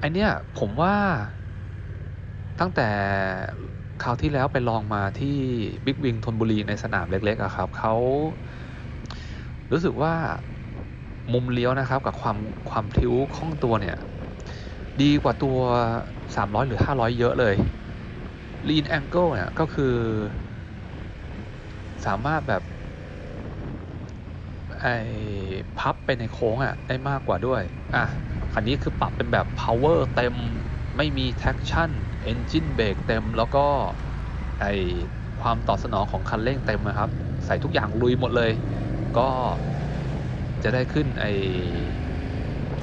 ไอเนี้ยผมว่าตั้งแต่คราวที่แล้วไปลองมาที่บิ๊กวิงธนบุรีในสนามเล็กๆอะครับเขารู้สึกว่ามุมเลี้ยวนะครับกับความความพลิ้วคล่องตัวเนี่ย ดีกว่าตัว 300 หรือ 500 เยอะเลย Lean Angle เนี่ยก็คือ สามารถแบบไอพับไปในโค้งอะได้มากกว่าด้วย อะ คันนี้คือปรับเป็นแบบ power เต็มไม่มี traction engine brake เต็มแล้วก็ไอความตอบสนองของคันเร่งเต็มนะครับ ใส่ทุกอย่างลุยหมดเลย ก็จะได้ขึ้นไอ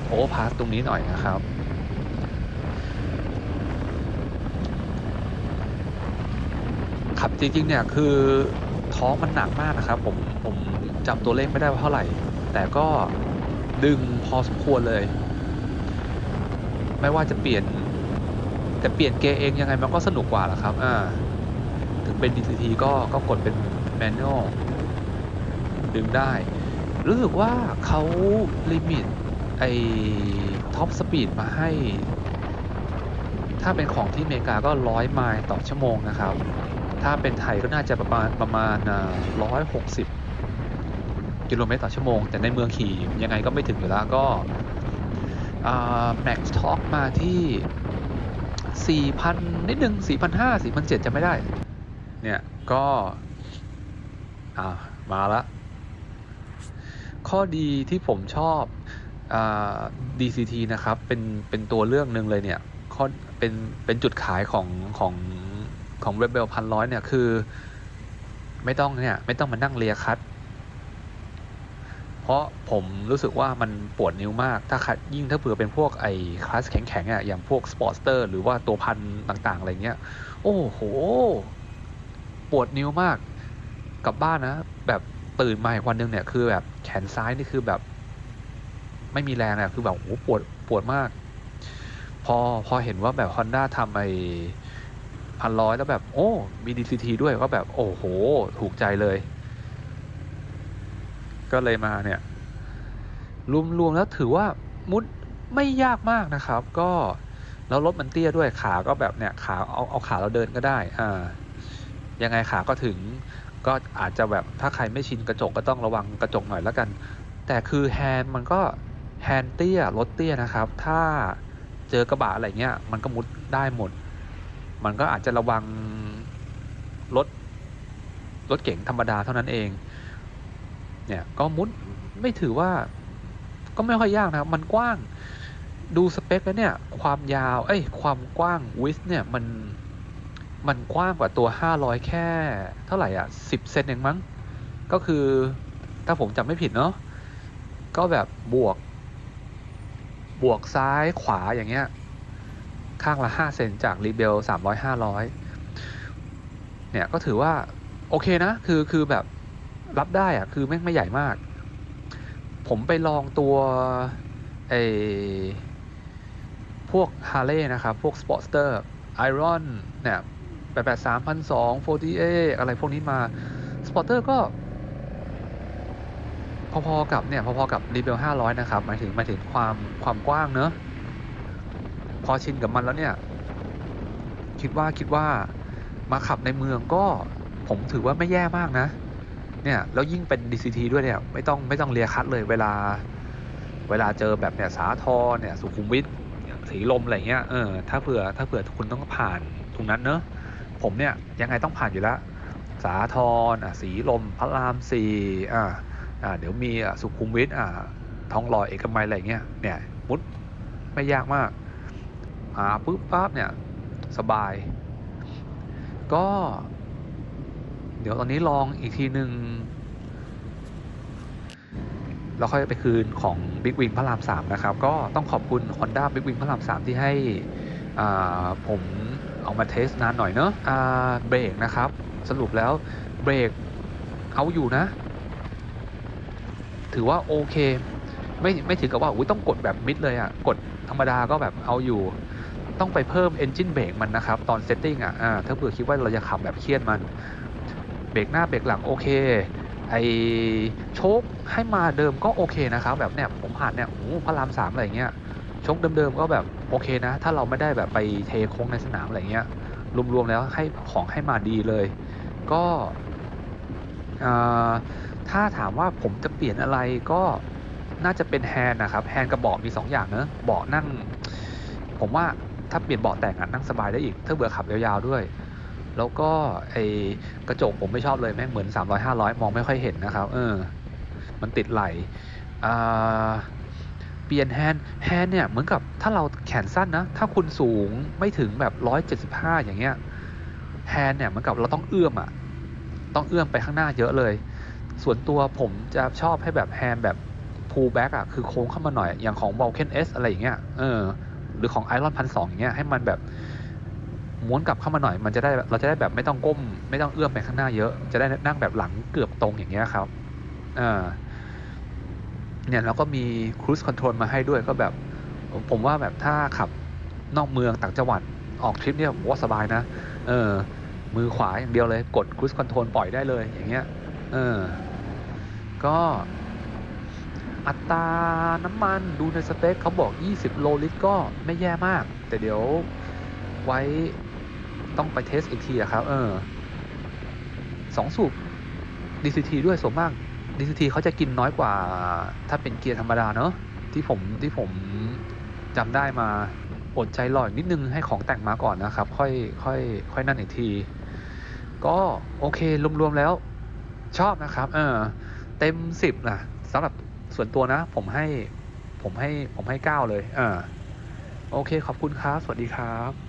โอเวอร์พาสตรงนี้หน่อยนะครับ ขับจริงๆเนี่ยคือท้องมันหนักมากนะครับ ผมผมจำตัวเลขไม่ได้ว่าเท่าไหร่ แต่ก็ดึงพอสมควรเลย ไม่ว่าจะเปลี่ยน แต่เปลี่ยนเกียร์เองยังไงมันก็สนุกกว่าแหละครับ อ่า ถึงเป็น DCT ก็ก็กดเป็นแมนนวลดึงได้ รู้สึกว่าเขาลิมิตไอ้ท็อปสปีดมาให้ ถ้าเป็นของที่อเมริกาก็ร้อยไมล์ต่อชั่วโมงนะครับ ถ้าเป็นไทยก็น่าจะประมาณประมาณร้อยหกสิบกิโลเมตรต่อชั่วโมง แต่ในเมืองขี่ยังไงก็ไม่ถึงอยู่แล้วก็ แม็กซ์ท็อกมาที่ 4,000 นิดนึง 4,500 4,700จะไม่ได้ เนี่ยก็อ่ามาละ ข้อดีที่ผมชอบอ DCT นะครับ เป็นเป็นตัวเรื่องหนึ่งเลยเนี่ยข้อเป็นเป็นจุดขายของของของ Rebel พันร้อยเนี่ยคือ ไม่ต้องเนี่ย ไม่ต้องมานั่งเลียคัด เพราะผมรู้สึกว่ามันปวดนิ้วมาก ถ้าคัดยิ่งถ้าเผื่อเป็นพวกไอ้คลาสแข็งๆอะอย่างพวกสปอร์ตสเตอร์หรือว่าตัวพันต่างๆ อะไรเงี้ย โอ้โห ปวดนิ้วมากกลับบ้านนะ แบบตื่นมาอีกวันหนึงเนี่ยคือแบบแขนซ้ายนี่คือแบบ ไม่มีแรงอะคือแบบโอ้ปวดปวดมาก พอพอเห็นว่าแบบ Honda ทำไอ้พันร้อยแล้วแบบ โอ้มี DCT ด้วยก็แบบ โอ้โห ถูกใจเลย ก็เลยมาเนี่ยรวมๆแล้วถือว่ามุดไม่ยากมากนะครับ ก็แล้วรถมันเตี้ยด้วยขาก็แบบเนี่ยขาเอาเอาขาเราเดินก็ได้อ่ายังไงขาก็ถึงก็อาจจะแบบถ้าใครไม่ชินกระจกก็ต้องระวังกระจกหน่อยแล้วกัน แต่คือแฮนด์มันก็แฮนด์เตี้ยรถเตี้ยนะครับ ถ้าเจอกระบะอะไรเงี้ยมันก็มุดได้หมด มันก็อาจจะระวังรถรถเก๋งธรรมดาเท่านั้นเอง เนี่ยก็มุดไม่ถือว่า ก็ไม่ค่อยยากนะครับ มันกว้าง ดูสเปคแล้วเนี่ย ความยาว เอ้ย ความกว้างวิสเนี่ยมันมันกว้างกว่าตัว 500 แค่ เท่าไหร่อะ 10 เซนเองมั้ง ก็คือถ้าผมจำไม่ผิดเนาะก็แบบบวก บวกซ้ายขวาอย่างเงี้ย ข้างละ 5 เซนจากรีเบล300 500 เนี่ยก็ถือว่า โอเคนะ คือคือแบบ รับได้อะคือแม่งไม่ใหญ่มาก ผมไปลองตัวไอพวกฮาร์เลย์นะครับ พวกสปอร์ตสเตอร์ไอรอนเนี่ยแปดแปดสามพันสองโฟร์ีเออะไรพวกนี้มาสปอร์เตอร์ก็พอๆกับเนี่ยพอๆกับรีเบลห้าร้อยนะครับหมายถึงหมายถึงความความกว้างเนอะพอชินกับมันแล้วเนี่ย คิดว่าคิดว่ามาขับในเมืองก็ผมถือว่าไม่แย่มากนะ เนี่ยแล้วยิ่งเป็น DCT ด้วยเนี่ยไม่ต้องไม่ต้องเลียคัดเลยเวลา เวลาเจอแบบเนี่ยสาทรเนี่ยสุขุมวิทสีลมอะไรเงี้ยเออถ้าเผื่อถ้าเผื่อคุณต้องผ่านตรงนั้นเนอะผมเนี่ยยังไงต้องผ่านอยู่แล้วสาทรอะสีลมพระรามสี่อ่าอ่าเดี๋ยวมีอะสุขุมวิทอ่าทองหล่อเอกมัยอะไรเงี้ยเนี่ยมุดไม่ยากมากอ่าปุ๊บปั๊บเนี่ยสบาย ก็ ดี๋ยวตอนนี้ลองอีกทีหนึ่งแล้วค่อยไปคืนของ Big Wing พระราม 3 นะครับ ก็ต้องขอบคุณ Honda Big Wing พระราม 3 ที่ให้ผมเอามาเทสนานหน่อยเนอะเบรกนะครับ สรุปแล้วเบรกเอาอยู่นะ ถือว่าโอเค ไม่ไม่ถึงกับว่าอุ้ยต้องกดแบบมิดเลยอะ่ะ กดธรรมดาก็แบบเอาอยู่ ต้องไปเพิ่ม Engine Brake มันนะครับ ตอนเซตติ้งอะอ่าถ้าเผื่อคิดว่าเราจะขับแบบเครียดมัน เบรกหน้าเบรกหลังโอเค ไอโชคให้มาเดิมก็โอเคนะครับ แบบเนี้ยผมผ่านเนี่ยโอ้พระรามสามอะไรเงี้ยโชกเดิมๆก็แบบโอเคนะ ถ้าเราไม่ได้แบบไปเทโค้งในสนามอะไรเงี้ยรวมๆแล้วให้ของให้มาดีเลย ก็ถ้าถามว่าผมจะเปลี่ยนอะไรก็น่าจะเป็นแฮนด์นะครับแฮนด์กับเบาะมีสองอย่างเนอะเบาะนั่ง ผมว่าถ้าเปลี่ยนเบาะแต่งนั่งสบายได้อีกถ้าเบื่อขับยาวๆด้วย แล้วก็ไอกระจกผมไม่ชอบเลยแม่งเหมือน 300 500 มองไม่ค่อยเห็นนะครับ เออ มันติดไหล่เปลี่ยนแฮนด์แฮนด์เนี่ยเหมือนกับถ้าเราแขนสั้นนะ ถ้าคุณสูงไม่ถึงแบบ 175 อย่างเงี้ยแฮนด์เนี่ยเหมือนกับเราต้องเอื้อมอะต้องเอื้อมไปข้างหน้าเยอะเลย ส่วนตัวผมจะชอบให้แบบแฮนด์แบบ pull back อะคือโค้งเข้ามาหน่อยอย่างของ Vulcan S อะไรอย่างเงี้ยเออหรือของ Iron พันสองอย่างเงี้ยให้มันแบบ ม้วนกลับเข้ามาหน่อยมันจะได้เราจะได้แบบไม่ต้องก้ม ไม่ต้องเอื้อมไปข้างหน้าเยอะ จะได้นั่งแบบหลังเกือบตรงอย่างเงี้ยครับอ่าเนี่ยแล้วก็มี cruise control มาให้ด้วยก็แบบ ผมว่าแบบถ้าขับนอกเมืองต่างจังหวัดออกทริปเนี่ยผมว่าสบายนะ เออ มือขวาอย่างเดียวเลย กด cruise control ปล่อยได้เลยอย่างเงี้ย เออ ก็อัตราน้ำมันดูในสเปคเขาบอก 20 โลลิตรก็ไม่แย่มาก แต่เดี๋ยวไว้ ต้องไปเทสอีกทีอะครับ เออสองสูบ DCT ด้วยส่วนมาก DCT เขาจะกินน้อยกว่า ถ้าเป็นเกียร์ธรรมดาเนอะที่ผมที่ผมจำได้มาอดใจรออีกนิดนึงให้ของแต่งมาก่อนนะครับ ค่อยค่อยค่อยนั่นอีกที ก็โอเครวมๆแล้วชอบนะครับ เออ เต็มสิบนะสำหรับส่วนตัวนะ ผมให้ผมให้ผมให้เก้าเลยอ่าโอเคขอบคุณครับ สวัสดีครับ